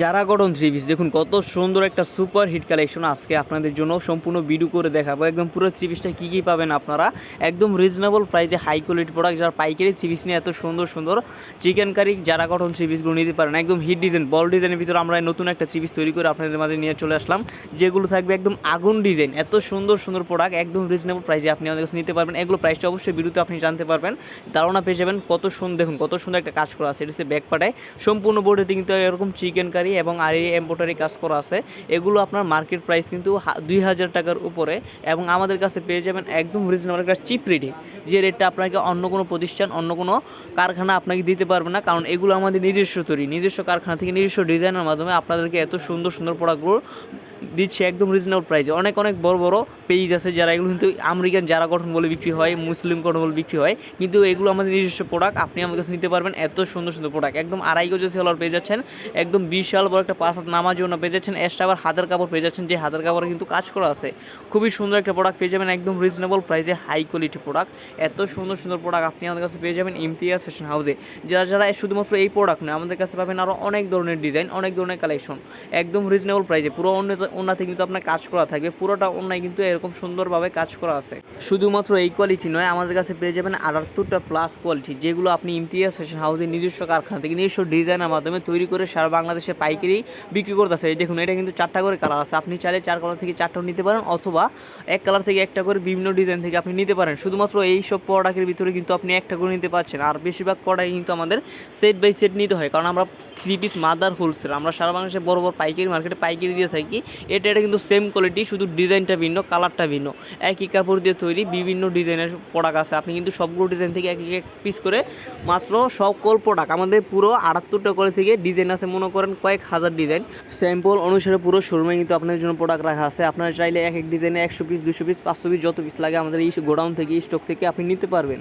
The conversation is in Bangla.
যারা গঠন থ্রি পিস দেখুন কত সুন্দর একটা সুপার হিট কালেকশন আজকে আপনাদের জন্য। সম্পূর্ণ ভিডিও করে দেখাবো। একদম পুরো থ্রি পিসটা কী কী পাবেন আপনারা? একদম রিজনেবল প্রাইসে হাই কোয়ালিটি প্রোডাক্ট যারা পাইকারি থ্রি পিস নিয়ে এত সুন্দর সুন্দর চিকেন কারি যারা গঠন থ্রি পিসগুলো নিতে পারেন। একদম হিট ডিজাইন বল ডিজাইনের ভিতরে আমরা নতুন একটা থ্রি পিস তৈরি করে আপনাদের মাঝে নিয়ে চলে আসলাম। যেগুলো থাকবে একদম আগুন ডিজাইন এত সুন্দর সুন্দর প্রোডাক্ট একদম রিজনেবল প্রাইসে আপনি আমাদের কাছে নিতে পারবেন। এগুলো প্রাইসটা অবশ্যই ভিডিওতে আপনি জানতে পারবেন। ধারণা পেয়ে যাবেন কত সুন্দর দেখুন কত সুন্দর একটা কাজ করা আছে। এটা হচ্ছে ব্যাক সম্পূর্ণ বোর্ডেতে কিন্তু এরকম চিকেন কারি এবং আর এম্বোটারি কাজ করা আছে। এগুলো আপনার মার্কেট প্রাইস কিন্তু দুই হাজার টাকার উপরে এবং আমাদের কাছে পেয়ে যাবেন একদম রিজনেবল একটা চিপ রেটে যে রেটটা আপনাকে অন্য কোনো প্রতিষ্ঠান, অন্য কোনো কারখানা আপনাকে দিতে পারবে না। কারণ এগুলো আমাদের নিজস্ব তৈরি, নিজস্ব কারখানা থেকে নিজস্ব ডিজাইনের মাধ্যমে আপনাদেরকে এত সুন্দর সুন্দর প্রোডাক্টগুলো দিচ্ছে একদম রিজনেবল প্রাইসে অনেক অনেক বড় বড় পেজ আছে যারা এগুলো কিন্তু আমেরিকান, যারা গঠন বলে বিক্রি হয়, মুসলিম গঠন বলে বিক্রি হয়, কিন্তু এগুলো আমাদের নিজস্ব প্রোডাক্ট আপনি আমার কাছে নিতে পারবেন এত সুন্দর সুন্দর প্রোডাক্ট একদম আড়াই গজ সেলার পেয়ে যাচ্ছেন, একদম বিশাল বড় একটা পাঁচ হাত নামার জন্য পেয়ে যাচ্ছেন এক্সট্রা আবার হাতের কাপড় পেয়ে যাচ্ছেন যে হাতের কাপড়ে কিন্তু কাজ করা আছে। খুবই সুন্দর একটা প্রোডাক্ট পেয়ে যাবেন, একদম রিজনেবল প্রাইসে হাই কোয়ালিটি প্রোডাক্ট এত সুন্দর সুন্দর প্রোডাক্ট আপনি আমাদের কাছে পেয়ে যাবেন ইমতিয়াজ ফ্যাশন হাউসে যারা যারা শুধুমাত্র এই প্রোডাক্ট নয়, আমাদের কাছে পাবেন আরও অনেক ধরনের ডিজাইন অনেক ধরনের কালেকশন একদম রিজনেবল প্রাইসে পুরো অন্য ওনাতে কিন্তু আপনার কাজ করা থাকবে। পুরোটা অন্যায় কিন্তু এরকম সুন্দরভাবে কাজ করা আছে। শুধুমাত্র এই কোয়ালিটি নয়, আমাদের কাছে পেয়ে যাবেন আটাত্তরটা প্লাস কোয়ালিটি যেগুলো আপনি ইমতিয়াজ ফ্যাশন হাউসের নিজস্ব কারখানা থেকে নিজস্ব ডিজাইনের মাধ্যমে তৈরি করে সারা বাংলাদেশে পাইকারি বিক্রি করতেছে। এই দেখুন, এটা কিন্তু চারটা করে কালার আছে। আপনি চাইলে চার কালার থেকে চারটাও নিতে পারেন অথবা এক কালার থেকে একটা করে বিভিন্ন ডিজাইন থেকে আপনি নিতে পারেন। শুধুমাত্র এই সব প্রোডাক্টের ভিতরে কিন্তু আপনি একটা করে নিতে পারছেন। আর বেশিরভাগ প্রোডাক্ট কিন্তু আমাদের সেট বাই সেট নিতে হয়। কারণ আমরা থ্রি পিস মাদার হোলসেল আমরা সারা বাংলাদেশে বড় বড় পাইকারি মার্কেটে পাইকারি দিয়ে থাকি। এটা এটা কিন্তু সেম কোয়ালিটি শুধু ডিজাইনটা ভিন্ন কালারটা ভিন্ন। একই কাপড় দিয়ে তৈরি বিভিন্ন ডিজাইনের প্রোডাক্ট আছে। আপনি কিন্তু সবগুলো ডিজাইন থেকে এক এক পিস করে মাত্র সকল প্রোডাক্ট আমাদের পুরো আটাত্তরটা করে থেকে ডিজাইন আছে। মনে করেন কয়েক হাজার ডিজাইন স্যাম্পল অনুসারে পুরো শোরুমে কিন্তু আপনাদের জন্য প্রোডাক্ট রাখা আছে। আপনারা চাইলে এক এক ডিজাইনে একশো পিস দুশো পিস পাঁচশো পিস যত পিস লাগে আমাদের এই গোডাউন থেকে স্টক থেকে আপনি নিতে পারবেন।